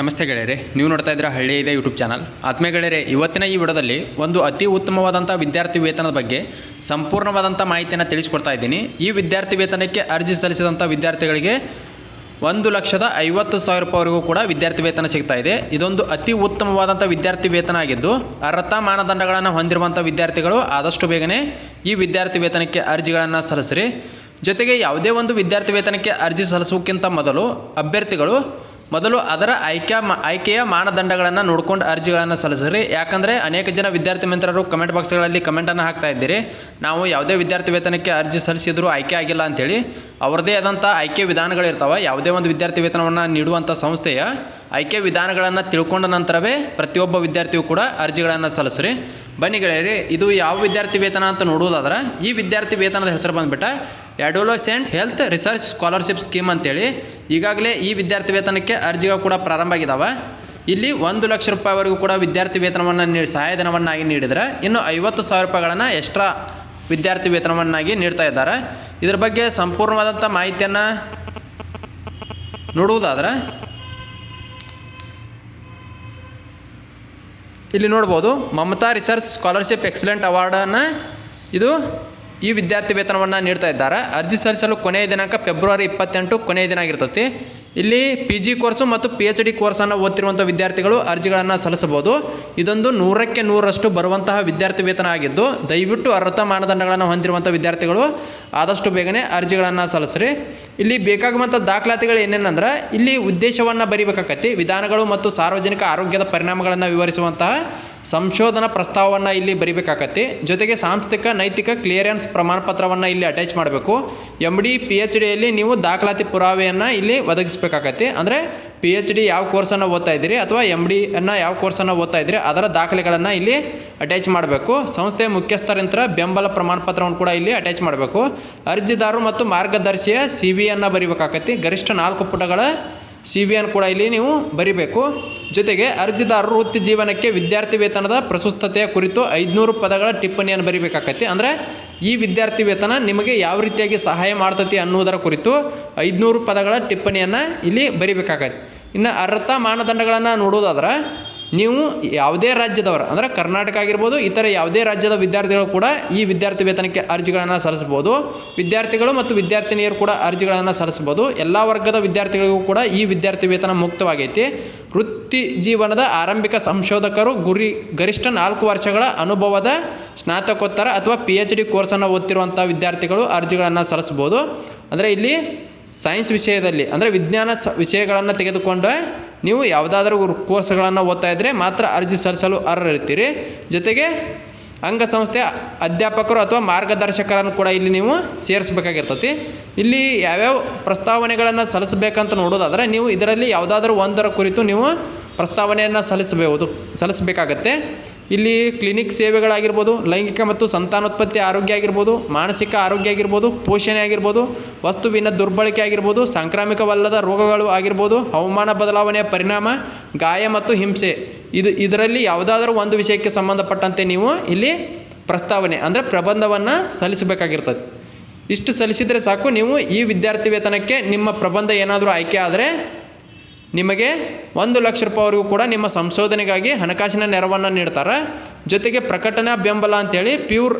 ನಮಸ್ತೆ ಗೆಳೆಯರೆ, ನೀವು ನೋಡ್ತಾ ಇದ್ದೀರಾ ಹಳ್ಳಿ ಇದೆ ಯೂಟ್ಯೂಬ್ ಚಾನಲ್ ಆತ್ಮೀಯ ಗೆಳೆಯರೆ, ಇವತ್ತಿನ ಈ ವಿಡಿಯೋದಲ್ಲಿ ಒಂದು ಅತಿ ಉತ್ತಮವಾದಂಥ ವಿದ್ಯಾರ್ಥಿ ವೇತನದ ಬಗ್ಗೆ ಸಂಪೂರ್ಣವಾದಂಥ ಮಾಹಿತಿಯನ್ನು ತಿಳಿಸ್ಕೊಡ್ತಾ ಇದ್ದೀನಿ. ಈ ವಿದ್ಯಾರ್ಥಿ ವೇತನಕ್ಕೆ ಅರ್ಜಿ ಸಲ್ಲಿಸಿದಂಥ ವಿದ್ಯಾರ್ಥಿಗಳಿಗೆ ಒಂದು ಲಕ್ಷದ ಐವತ್ತು ಸಾವಿರ ರೂಪಾಯಿವರೆಗೂ ಕೂಡ ವಿದ್ಯಾರ್ಥಿ ವೇತನ ಸಿಗ್ತಾ ಇದೆ. ಇದೊಂದು ಅತಿ ಉತ್ತಮವಾದಂಥ ವಿದ್ಯಾರ್ಥಿ ವೇತನ ಆಗಿದ್ದು, ಅರ್ಹತಾ ಮಾನದಂಡಗಳನ್ನು ಹೊಂದಿರುವಂಥ ವಿದ್ಯಾರ್ಥಿಗಳು ಆದಷ್ಟು ಬೇಗನೆ ಈ ವಿದ್ಯಾರ್ಥಿ ವೇತನಕ್ಕೆ ಅರ್ಜಿಗಳನ್ನು ಸಲ್ಲಿಸಿರಿ. ಜೊತೆಗೆ ಯಾವುದೇ ಒಂದು ವಿದ್ಯಾರ್ಥಿ ವೇತನಕ್ಕೆ ಅರ್ಜಿ ಸಲ್ಲಿಸೋಕ್ಕಿಂತ ಮೊದಲು ಅಭ್ಯರ್ಥಿಗಳು ಮೊದಲು ಅದರ ಆಯ್ಕೆ ಆಯ್ಕೆಯ ಮಾನದಂಡಗಳನ್ನು ನೋಡ್ಕೊಂಡು ಅರ್ಜಿಗಳನ್ನು ಸಲ್ಲಿಸ್ರಿ ಯಾಕಂದರೆ ಅನೇಕ ಜನ ವಿದ್ಯಾರ್ಥಿ ಮಿತ್ರರು ಕಮೆಂಟ್ ಬಾಕ್ಸ್ಗಳಲ್ಲಿ ಕಮೆಂಟನ್ನು ಹಾಕ್ತಾ ಇದ್ದೀರಿ. ನಾವು ಯಾವುದೇ ವಿದ್ಯಾರ್ಥಿ ವೇತನಕ್ಕೆ ಅರ್ಜಿ ಸಲ್ಲಿಸಿದ್ರು ಆಯ್ಕೆ ಆಗಿಲ್ಲ ಅಂಥೇಳಿ ಅವರದೇ ಆದಂಥ ಆಯ್ಕೆ ವಿಧಾನಗಳಿರ್ತಾವೆ ಯಾವುದೇ ಒಂದು ವಿದ್ಯಾರ್ಥಿ ವೇತನವನ್ನು ನೀಡುವಂಥ ಸಂಸ್ಥೆಯ ಆಯ್ಕೆ ವಿಧಾನಗಳನ್ನು ತಿಳ್ಕೊಂಡ ನಂತರವೇ ಪ್ರತಿಯೊಬ್ಬ ವಿದ್ಯಾರ್ಥಿಯು ಕೂಡ ಅರ್ಜಿಗಳನ್ನು ಸಲ್ಲಿಸ್ರಿ. ಬನ್ನಿ ಗೆಳೆಯರಿ, ಇದು ಯಾವ ವಿದ್ಯಾರ್ಥಿ ವೇತನ ಅಂತ ನೋಡುವುದಾದ್ರೆ ಈ ವಿದ್ಯಾರ್ಥಿ ವೇತನದ ಹೆಸರು ಬಂದ್ಬಿಟ್ಟ adolescent health research scholarship scheme ಅಂತೇಳಿ, ಈಗಾಗಲೇ ಈ ವಿದ್ಯಾರ್ಥಿ ವೇತನಕ್ಕೆ ಅರ್ಜಿಗಳು ಕೂಡ ಪ್ರಾರಂಭ ಆಗಿದ್ದಾವೆ ಇಲ್ಲಿ ಒಂದು ಲಕ್ಷ ರೂಪಾಯಿವರೆಗೂ ಕೂಡ ವಿದ್ಯಾರ್ಥಿ ವೇತನವನ್ನು ನೀಡಿ ಸಹಾಯಧನವನ್ನಾಗಿ ನೀಡಿದರೆ ಇನ್ನು ಐವತ್ತು ಸಾವಿರ ರೂಪಾಯಿಗಳನ್ನು ಎಕ್ಸ್ಟ್ರಾ ವಿದ್ಯಾರ್ಥಿ ವೇತನವನ್ನಾಗಿ ನೀಡ್ತಾ ಇದ್ದಾರೆ. ಇದ್ರ ಬಗ್ಗೆ ಸಂಪೂರ್ಣವಾದಂಥ ಮಾಹಿತಿಯನ್ನು ನೋಡುವುದಾದ್ರೆ, ಇಲ್ಲಿ ನೋಡ್ಬೋದು ಮಮತಾ ರಿಸರ್ಚ್ ಸ್ಕಾಲರ್ಶಿಪ್ ಎಕ್ಸಲೆಂಟ್ ಅವಾರ್ಡನ್ನು ಇದು ಈ ವಿದ್ಯಾರ್ಥಿ ವೇತನವನ್ನು ನೀಡ್ತಾ ಇದ್ದಾರೆ. ಅರ್ಜಿ ಸಲ್ಲಿಸಲು ಕೊನೆಯ ದಿನಾಂಕ ಫೆಬ್ರವರಿ ಇಪ್ಪತ್ತೆಂಟು ಕೊನೆಯ ದಿನ ಆಗಿರ್ತೈತಿ. ಇಲ್ಲಿ ಪಿ ಜಿ ಕೋರ್ಸು ಮತ್ತು ಪಿ ಎಚ್ ಡಿ ಕೋರ್ಸನ್ನು ಓದ್ತಿರುವಂಥ ವಿದ್ಯಾರ್ಥಿಗಳು ಅರ್ಜಿಗಳನ್ನು ಸಲ್ಲಿಸಬಹುದು. ಇದೊಂದು ನೂರಕ್ಕೆ ನೂರರಷ್ಟು ಬರುವಂತಹ ವಿದ್ಯಾರ್ಥಿ ವೇತನ ಆಗಿದ್ದು, ದಯವಿಟ್ಟು ಅರ್ಹತಾ ಮಾನದಂಡಗಳನ್ನು ಹೊಂದಿರುವಂಥ ವಿದ್ಯಾರ್ಥಿಗಳು ಆದಷ್ಟು ಬೇಗನೆ ಅರ್ಜಿಗಳನ್ನು ಸಲ್ಲಿಸ್ರಿ. ಇಲ್ಲಿ ಬೇಕಾಗುವಂಥ ದಾಖಲಾತಿಗಳು ಏನೇನಂದ್ರೆ, ಇಲ್ಲಿ ಉದ್ದೇಶವನ್ನು ಬರಿಬೇಕಾಕತಿ, ವಿಧಾನಗಳು ಮತ್ತು ಸಾರ್ವಜನಿಕ ಆರೋಗ್ಯದ ಪರಿಣಾಮಗಳನ್ನು ವಿವರಿಸುವಂತಹ ಸಂಶೋಧನಾ ಪ್ರಸ್ತಾವವನ್ನು ಇಲ್ಲಿ ಬರಿಬೇಕಾಕತಿ. ಜೊತೆಗೆ ಸಾಂಸ್ಥಿಕ, ನೈತಿಕ ಕ್ಲಿಯರೆನ್ಸ್ ಪ್ರಮಾಣಪತ್ರವನ್ನು ಇಲ್ಲಿ ಅಟ್ಯಾಚ್ ಮಾಡಬೇಕು. ಎಂ ಡಿ ಪಿ ಎಚ್ ಡಿಯಲ್ಲಿ ನೀವು ದಾಖಲಾತಿ ಪುರಾವೆಯನ್ನು ಇಲ್ಲಿ ಒದಗಿಸ್ಬೇಕಾಗತ್ತೆ ಅಂದರೆ ಪಿ ಎಚ್ ಡಿ ಯಾವ ಕೋರ್ಸನ್ನು ಓದ್ತಾ ಇದ್ದೀರಿ ಅಥವಾ ಎಂ ಡಿ ಅನ್ನು ಯಾವ ಕೋರ್ಸನ್ನು ಓದ್ತಾ ಇದ್ದೀರಿ, ಅದರ ದಾಖಲೆಗಳನ್ನು ಇಲ್ಲಿ ಅಟ್ಯಾಚ್ ಮಾಡಬೇಕು. ಸಂಸ್ಥೆಯ ಮುಖ್ಯಸ್ಥರಿಂತ ಬೆಂಬಲ ಪ್ರಮಾಣ ಪತ್ರವನ್ನು ಕೂಡ ಇಲ್ಲಿ ಅಟ್ಯಾಚ್ ಮಾಡಬೇಕು. ಅರ್ಜಿದಾರರು ಮತ್ತು ಮಾರ್ಗದರ್ಶಿಯ ಸಿ ವಿಯನ್ನು ಬರಿಬೇಕಾಗತ್ತೆ. ಗರಿಷ್ಠ ನಾಲ್ಕು ಪುಟಗಳ ಸಿ ವಿಯನ್ನು ಕೂಡ ಇಲ್ಲಿ ನೀವು ಬರಿಬೇಕು. ಜೊತೆಗೆ ಅರ್ಜಿದಾರರು ವೃತ್ತಿ ಜೀವನಕ್ಕೆ ವಿದ್ಯಾರ್ಥಿ ವೇತನದ ಪ್ರಸ್ತುತತೆಯ ಕುರಿತು ಐದುನೂರು ಪದಗಳ ಟಿಪ್ಪಣಿಯನ್ನು ಬರಿಬೇಕಾಗತ್ತೆ ಅಂದರೆ ಈ ವಿದ್ಯಾರ್ಥಿ ವೇತನ ನಿಮಗೆ ಯಾವ ರೀತಿಯಾಗಿ ಸಹಾಯ ಮಾಡ್ತತಿ ಅನ್ನುವುದರ ಕುರಿತು ಐದುನೂರು ಪದಗಳ ಟಿಪ್ಪಣಿಯನ್ನು ಇಲ್ಲಿ ಬರಿಬೇಕಾಗತ್ತೆ ಇನ್ನು ಅರ್ಹತಾ ಮಾನದಂಡಗಳನ್ನು ನೋಡೋದಾದ್ರೆ ನೀವು ಯಾವುದೇ ರಾಜ್ಯದವರು, ಅಂದರೆ ಕರ್ನಾಟಕ ಆಗಿರ್ಬೋದು, ಇತರ ಯಾವುದೇ ರಾಜ್ಯದ ವಿದ್ಯಾರ್ಥಿಗಳು ಕೂಡ ಈ ವಿದ್ಯಾರ್ಥಿ ವೇತನಕ್ಕೆ ಅರ್ಜಿಗಳನ್ನು ಸಲ್ಲಿಸ್ಬೋದು ವಿದ್ಯಾರ್ಥಿಗಳು ಮತ್ತು ವಿದ್ಯಾರ್ಥಿನಿಯರು ಕೂಡ ಅರ್ಜಿಗಳನ್ನು ಸಲ್ಲಿಸ್ಬೋದು ಎಲ್ಲ ವರ್ಗದ ವಿದ್ಯಾರ್ಥಿಗಳಿಗೂ ಕೂಡ ಈ ವಿದ್ಯಾರ್ಥಿ ವೇತನ ಮುಕ್ತವಾಗೈತಿ. ವೃತ್ತಿ ಜೀವನದ ಆರಂಭಿಕ ಸಂಶೋಧಕರು ಗುರಿ, ಗರಿಷ್ಠ ನಾಲ್ಕು ವರ್ಷಗಳ ಅನುಭವದ ಸ್ನಾತಕೋತ್ತರ ಅಥವಾ ಪಿ ಎಚ್ ಡಿ ಕೋರ್ಸನ್ನು ಓದ್ತಿರುವಂಥ ವಿದ್ಯಾರ್ಥಿಗಳು ಅರ್ಜಿಗಳನ್ನು ಸಲ್ಲಿಸ್ಬೋದು ಅಂದರೆ ಇಲ್ಲಿ ಸೈನ್ಸ್ ವಿಷಯದಲ್ಲಿ, ಅಂದರೆ ವಿಜ್ಞಾನ ಸ, ವಿಷಯಗಳನ್ನು ತೆಗೆದುಕೊಂಡು ನೀವು ಯಾವುದಾದ್ರೂ ಕೋರ್ಸ್ಗಳನ್ನು ಓದ್ತಾ ಇದ್ದರೆ ಮಾತ್ರ ಅರ್ಜಿ ಸಲ್ಲಿಸಲು ಅರ್ಹರಿರ್ತೀರಿ ಜೊತೆಗೆ ಅಂಗಸಂಸ್ಥೆಯ ಅಧ್ಯಾಪಕರು ಅಥವಾ ಮಾರ್ಗದರ್ಶಕರನ್ನು ಕೂಡ ಇಲ್ಲಿ ನೀವು ಸೇರಿಸಬೇಕಾಗಿರ್ತತಿ. ಇಲ್ಲಿ ಯಾವ್ಯಾವ ಪ್ರಸ್ತಾವನೆಗಳನ್ನು ಸಲ್ಲಿಸಬೇಕಂತ ನೋಡೋದಾದರೆ ನೀವು ಇದರಲ್ಲಿ ಯಾವುದಾದ್ರೂ ಒಂದರ ಕುರಿತು ನೀವು ಪ್ರಸ್ತಾವನೆಯನ್ನು ಸಲ್ಲಿಸಬಹುದು, ಸಲ್ಲಿಸಬೇಕಾಗತ್ತೆ. ಇಲ್ಲಿ ಕ್ಲಿನಿಕ್ ಸೇವೆಗಳಾಗಿರ್ಬೋದು, ಲೈಂಗಿಕ ಮತ್ತು ಸಂತಾನೋತ್ಪತ್ತಿ ಆರೋಗ್ಯ ಆಗಿರ್ಬೋದು, ಮಾನಸಿಕ ಆರೋಗ್ಯ ಆಗಿರ್ಬೋದು, ಪೋಷಣೆ ಆಗಿರ್ಬೋದು, ವಸ್ತುವಿನ ದುರ್ಬಳಕೆ ಆಗಿರ್ಬೋದು, ಸಾಂಕ್ರಾಮಿಕವಲ್ಲದ ರೋಗಗಳು ಆಗಿರ್ಬೋದು, ಹವಾಮಾನ ಬದಲಾವಣೆಯ ಪರಿಣಾಮ, ಗಾಯ ಮತ್ತು ಹಿಂಸೆ ಇದು ಇದರಲ್ಲಿ ಯಾವುದಾದ್ರೂ ಒಂದು ವಿಷಯಕ್ಕೆ ಸಂಬಂಧಪಟ್ಟಂತೆ ನೀವು ಇಲ್ಲಿ ಪ್ರಸ್ತಾವನೆ, ಅಂದರೆ ಪ್ರಬಂಧವನ್ನು ಸಲ್ಲಿಸಬೇಕಾಗಿರ್ತದೆ. ಇಷ್ಟು ಸಲ್ಲಿಸಿದರೆ ಸಾಕು, ನೀವು ಈ ವಿದ್ಯಾರ್ಥಿ ವೇತನಕ್ಕೆ ನಿಮ್ಮ ಪ್ರಬಂಧ ಏನಾದರೂ ಆಯ್ಕೆ ಆದರೆ ನಿಮಗೆ ಒಂದು ಲಕ್ಷ ರೂಪಾಯಿವರೆಗೂ ಕೂಡ ನಿಮ್ಮ ಸಂಶೋಧನೆಗಾಗಿ ಹಣಕಾಸಿನ ನೆರವನ್ನು ನೀಡ್ತಾರೆ. ಜೊತೆಗೆ ಪ್ರಕಟಣಾ ಬೆಂಬಲ ಅಂತೇಳಿ pure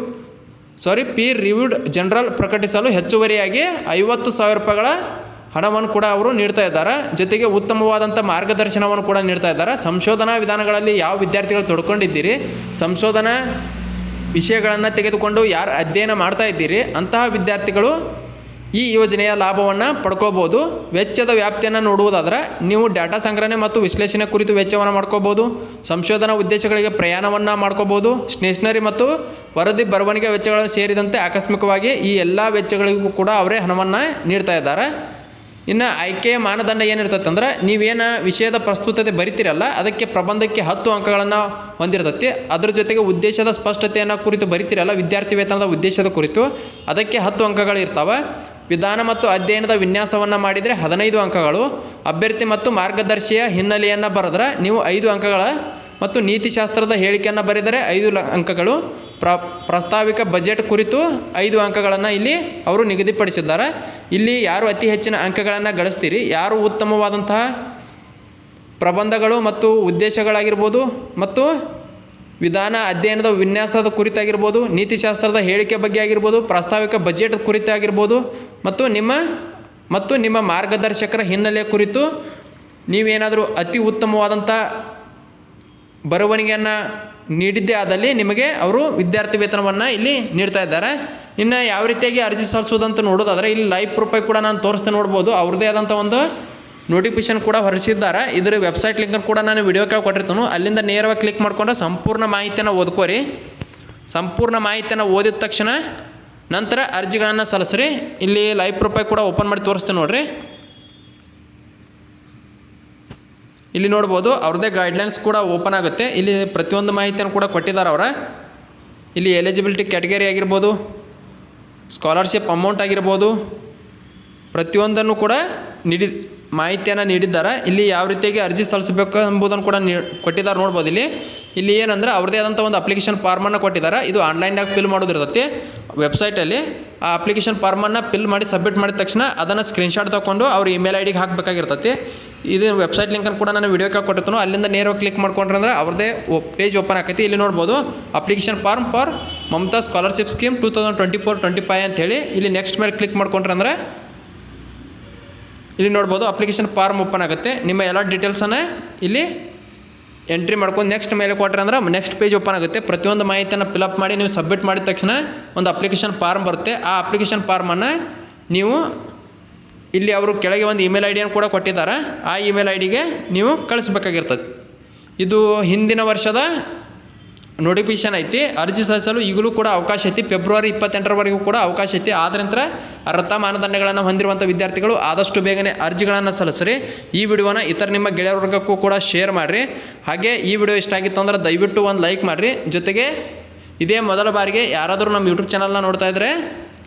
sorry peer reviewed journal ಪ್ರಕಟಿಸಲು ಹೆಚ್ಚುವರಿಯಾಗಿ ಐವತ್ತು ಸಾವಿರ ರೂಪಾಯಿಗಳ ಹಣವನ್ನು ಕೂಡ ಅವರು ನೀಡ್ತಾ ಇದ್ದಾರೆ. ಜೊತೆಗೆ ಉತ್ತಮವಾದಂಥ ಮಾರ್ಗದರ್ಶನವನ್ನು ಕೂಡ ನೀಡ್ತಾ ಇದ್ದಾರೆ. ಸಂಶೋಧನಾ ವಿಧಾನಗಳಲ್ಲಿ ಯಾವ ವಿದ್ಯಾರ್ಥಿಗಳು ತೊಡ್ಕೊಂಡಿದ್ದೀರಿ, ಸಂಶೋಧನಾ ವಿಷಯಗಳನ್ನು ತೆಗೆದುಕೊಂಡು ಯಾರು ಅಧ್ಯಯನ ಮಾಡ್ತಾ ಇದ್ದೀರಿ, ಅಂತಹ ವಿದ್ಯಾರ್ಥಿಗಳು ಈ ಯೋಜನೆಯ ಲಾಭವನ್ನು ಪಡ್ಕೋಬೋದು. ವೆಚ್ಚದ ವ್ಯಾಪ್ತಿಯನ್ನು ನೋಡುವುದಾದ್ರೆ ನೀವು ಡಾಟಾ ಸಂಗ್ರಹಣೆ ಮತ್ತು ವಿಶ್ಲೇಷಣೆ ಕುರಿತು ವೆಚ್ಚವನ್ನು ಮಾಡ್ಕೋಬೋದು, ಸಂಶೋಧನಾ ಉದ್ದೇಶಗಳಿಗೆ ಪ್ರಯಾಣವನ್ನು ಮಾಡ್ಕೋಬೋದು, ಸ್ಟೇಷನರಿ ಮತ್ತು ವರದಿ ಬರವಣಿಗೆ ವೆಚ್ಚಗಳು ಸೇರಿದಂತೆ ಆಕಸ್ಮಿಕವಾಗಿ ಈ ಎಲ್ಲ ವೆಚ್ಚಗಳಿಗೂ ಕೂಡ ಅವರೇ ಹಣವನ್ನು ನೀಡ್ತಾ ಇದ್ದಾರೆ. ಇನ್ನು ಆಯ್ಕೆಯ ಮಾನದಂಡ ಏನಿರ್ತೈತೆ ಅಂದ್ರೆ ನೀವೇನು ವಿಷಯದ ಪ್ರಸ್ತುತತೆ ಬರಿತೀರಲ್ಲ, ಅದಕ್ಕೆ ಪ್ರಬಂಧಕ್ಕೆ ಹತ್ತು ಅಂಕಗಳನ್ನು ಹೊಂದಿರ್ತೈತಿ. ಅದ್ರ ಜೊತೆಗೆ ಉದ್ದೇಶದ ಸ್ಪಷ್ಟತೆಯನ್ನು ಕುರಿತು ಬರಿತೀರಲ್ಲ, ವಿದ್ಯಾರ್ಥಿ ವೇತನದ ಉದ್ದೇಶದ ಕುರಿತು. ಅದಕ್ಕೆ ಹತ್ತು ಅಂಕಗಳು ಇರ್ತವೆ. ವಿಧಾನ ಮತ್ತು ಅಧ್ಯಯನದ ವಿನ್ಯಾಸವನ್ನು ಮಾಡಿದರೆ ಹದಿನೈದು ಅಂಕಗಳು. ಅಭ್ಯರ್ಥಿ ಮತ್ತು ಮಾರ್ಗದರ್ಶಿಯ ಹಿನ್ನೆಲೆಯನ್ನು ಬರೆದ್ರೆ ನೀವು ಐದು ಅಂಕಗಳ ಮತ್ತು ನೀತಿಶಾಸ್ತ್ರದ ಹೇಳಿಕೆಯನ್ನು ಬರೆದರೆ ಐದು ಅಂಕಗಳು. ಪ್ರ, ಪ್ರಸ್ತಾವಿಕ ಬಜೆಟ್ ಕುರಿತು ಐದು ಅಂಕಗಳನ್ನು ಇಲ್ಲಿ ಅವರು ನಿಗದಿಪಡಿಸಿದ್ದಾರೆ. ಇಲ್ಲಿ ಯಾರು ಅತಿ ಹೆಚ್ಚಿನ ಅಂಕಗಳನ್ನು ಗಳಿಸ್ತೀರಿ? ಯಾರು ಉತ್ತಮವಾದಂತಹ ಪ್ರಬಂಧಗಳು ಮತ್ತು ಉದ್ದೇಶಗಳಾಗಿರ್ಬೋದು ಮತ್ತು ವಿಧಾನ ಅಧ್ಯಯನದ ವಿನ್ಯಾಸದ ಕುರಿತಾಗಿರ್ಬೋದು, ನೀತಿಶಾಸ್ತ್ರದ ಹೇಳಿಕೆ ಬಗ್ಗೆ ಆಗಿರ್ಬೋದು, ಪ್ರಾಸ್ತಾವಿಕ ಬಜೆಟ್ ಕುರಿತಾಗಿರ್ಬೋದು ಮತ್ತು ನಿಮ್ಮ ಮತ್ತು ನಿಮ್ಮ ಮಾರ್ಗದರ್ಶಕರ ಹಿನ್ನೆಲೆ ಕುರಿತು ನೀವೇನಾದರೂ ಅತಿ ಉತ್ತಮವಾದಂಥ ಬರವಣಿಗೆಯನ್ನು ನೀಡಿದ್ದೇ ಆದಲ್ಲಿ ನಿಮಗೆ ಅವರು ವಿದ್ಯಾರ್ಥಿ ವೇತನವನ್ನು ಇಲ್ಲಿ ನೀಡ್ತಾ ಇದ್ದಾರೆ. ಇನ್ನು ಯಾವ ರೀತಿಯಾಗಿ ಅರ್ಜಿ ಸಲ್ಲಿಸೋದಂತ ನೋಡೋದಾದರೆ ಇಲ್ಲಿ ಲೈವ್ ರೂಪಾಯಿ ಕೂಡ ನಾನು ತೋರಿಸ್ತಾ ನೋಡ್ಬೋದು. ಅವ್ರದ್ದೇ ಆದಂಥ ಒಂದು ನೋಟಿಫಿಕೇಶನ್ ಕೂಡ ಹೊರಿಸಿದ್ದಾರೆ ಇದರ ವೆಬ್ಸೈಟ್ ಲಿಂಕನ್ನು ಕೂಡ ನಾನು ವಿಡಿಯೋ ಕೆಳಗೆ ಕೊಟ್ಟಿರ್ತೀನಿ. ಅಲ್ಲಿಂದ ನೇರವಾಗಿ ಕ್ಲಿಕ್ ಮಾಡ್ಕೊಂಡು ಸಂಪೂರ್ಣ ಮಾಹಿತಿಯನ್ನು ಓದ್ಕೋರಿ. ಸಂಪೂರ್ಣ ಮಾಹಿತಿಯನ್ನು ಓದಿದ ತಕ್ಷಣ ನಂತರ ಅರ್ಜಿಗಳನ್ನು ಸಲ್ಲಿಸ್ರಿ. ಇಲ್ಲಿ ಲೈವ್ ಪ್ರೊಫೈಲ್ ಕೂಡ ಓಪನ್ ಮಾಡಿ ತೋರಿಸ್ತೀನಿ ನೋಡ್ರಿ. ಇಲ್ಲಿ ನೋಡ್ಬೋದು ಅವ್ರದ್ದೇ ಗೈಡ್ಲೈನ್ಸ್ ಕೂಡ ಓಪನ್ ಆಗುತ್ತೆ. ಇಲ್ಲಿ ಪ್ರತಿಯೊಂದು ಮಾಹಿತಿಯನ್ನು ಕೂಡ ಕೊಟ್ಟಿದ್ದಾರೆ ಅವರ. ಇಲ್ಲಿ ಎಲಿಜಿಬಿಲಿಟಿ ಕ್ಯಾಟಗರಿ ಆಗಿರ್ಬೋದು ಸ್ಕಾಲರ್ಶಿಪ್ ಅಮೌಂಟ್ ಆಗಿರ್ಬೋದು, ಪ್ರತಿಯೊಂದನ್ನು ಕೂಡ ನೀಡಿ, ಮಾಹಿತಿಯನ್ನು ನೀಡಿದ್ದಾರೆ. ಇಲ್ಲಿ ಯಾವ ರೀತಿಯಾಗಿ ಅರ್ಜಿ ಸಲ್ಲಿಸಬೇಕು ಎಂಬುದನ್ನು ಕೂಡ ನೀ, ಕೊಟ್ಟಿದ್ದಾರೆ ನೋಡ್ಬೋದು ಇಲ್ಲಿ. ಇಲ್ಲಿ ಏನಂದ್ರೆ ಅವ್ರದೇ ಆದಂಥ ಒಂದು ಅಪ್ಲಿಕೇಶನ್ ಫಾರ್ಮನ್ನು ಕೊಟ್ಟಿದ್ದಾರೆ. ಇದು ಆನ್ಲೈನಾಗ ಫಿಲ್ ಮಾಡೋದಿರ್ತೈತಿ ವೆಬ್ಸೈಟಲ್ಲಿ ಆ ಅಪ್ಲಿಕೇಶನ್ ಫಾರ್ಮನ್ನು ಫಿಲ್ ಮಾಡಿ ಸಬ್ಮಿಟ್ ಮಾಡಿದ ತಕ್ಷಣ ಅದನ್ನು ಸ್ಕ್ರೀನ್ಶಾಟ್ ತೊಗೊಂಡು ಅವ್ರ ಇಮೇಲ್ ಐ ಡಿಗೆ ಹಾಕಬೇಕಾಗಿರ್ತೈತಿ. ಇದು ವೆಬ್ಸೈಟ್ ಲಿಂಕನ್ನು ಕೂಡ ನಾನು ವಿಡಿಯೋ ಕೊಟ್ಟಿರ್ತಾನೋ. ಅಲ್ಲಿಂದ ನೇರವಾಗಿ ಕ್ಲಿಕ್ ಮಾಡ್ಕೊಂಡ್ರೆ ಅಂದ್ರೆ ಅವ್ರದ್ದೇ ಪೇಜ್ ಓಪನ್ ಆಕೈತಿ. ಇಲ್ಲಿ ನೋಡ್ಬೋದು application form for Mamata scholarship scheme two thousand twenty four twenty five ಅಂತೇಳಿ ಇಲ್ಲಿ ನೆಕ್ಸ್ಟ್ ಮೇಲೆ ಕ್ಲಿಕ್ ಮಾಡ್ಕೊಂಡ್ರೆ ಅಂದರೆ ಇಲ್ಲಿ ನೋಡ್ಬೋದು ಅಪ್ಲಿಕೇಶನ್ ಫಾರ್ಮ್ ಓಪನ್ ಆಗುತ್ತೆ. ನಿಮ್ಮ ಎಲ್ಲ ಡೀಟೇಲ್ಸನ್ನು ಇಲ್ಲಿ ಎಂಟ್ರಿ ಮಾಡ್ಕೊಂಡು ನೆಕ್ಸ್ಟ್ ಮೇಲೆ ಕೊಟ್ಟರೆ ಅಂದ್ರೆ ನೆಕ್ಸ್ಟ್ ಪೇಜ್ ಓಪನ್ ಆಗುತ್ತೆ. ಪ್ರತಿಯೊಂದು ಮಾಹಿತಿಯನ್ನು ಫಿಲಪ್ ಮಾಡಿ, ನೀವು ಸಬ್ಮಿಟ್ ಮಾಡಿದ ತಕ್ಷಣ ಒಂದು ಅಪ್ಲಿಕೇಶನ್ ಫಾರ್ಮ್ ಬರುತ್ತೆ. ಆ ಅಪ್ಲಿಕೇಶನ್ ಫಾರ್ಮನ್ನು ನೀವು ಇಲ್ಲಿ ಅವರು ಕೆಳಗೆ ಒಂದು ಇಮೇಲ್ ಐ ಡಿಯನ್ನು ಕೂಡ ಕೊಟ್ಟಿದ್ದಾರೆ. ಆ ಇಮೇಲ್ ಐ ಡಿಗೆ ನೀವು ಕಳಿಸ್ಬೇಕಾಗಿರ್ತದೆ. ಇದು ಹಿಂದಿನ ವರ್ಷದ ನೋಟಿಫಿಕೇಷನ್ ಐತಿ. ಅರ್ಜಿ ಸಲ್ಲಿಸಲು ಈಗಲೂ ಕೂಡ ಅವಕಾಶ ಐತಿ. ಫೆಬ್ರವರಿ ಇಪ್ಪತ್ತೆಂಟರವರೆಗೂ ಕೂಡ ಅವಕಾಶ ಐತಿ. ಆದ ನಂತರ ಅರ್ಹತಾ ಮಾನದಂಡಗಳನ್ನು ಹೊಂದಿರುವಂಥ ವಿದ್ಯಾರ್ಥಿಗಳು ಆದಷ್ಟು ಬೇಗನೆ ಅರ್ಜಿಗಳನ್ನು ಸಲ್ಲಿಸ್ರಿ. ಈ ವಿಡಿಯೋನ ಇತರ ನಿಮ್ಮ ಗೆಳೆಯರ ವರ್ಗಕ್ಕೂ ಕೂಡ ಶೇರ್ ಮಾಡಿರಿ. ಹಾಗೆ ಈ ವಿಡಿಯೋ ಇಷ್ಟ ಆಗಿತ್ತು ಅಂದ್ರೆ ದಯವಿಟ್ಟು ಒಂದು ಲೈಕ್ ಮಾಡಿರಿ. ಜೊತೆಗೆ ಇದೇ ಮೊದಲ ಬಾರಿಗೆ ಯಾರಾದರೂ ನಮ್ಮ ಯೂಟ್ಯೂಬ್ ಚಾನಲ್ನ ನೋಡ್ತಾ ಇದ್ದರೆ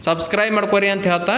ಸಬ್ಸ್ಕ್ರೈಬ್ ಮಾಡ್ಕೊರಿ ಅಂತ ಹೇಳ್ತಾ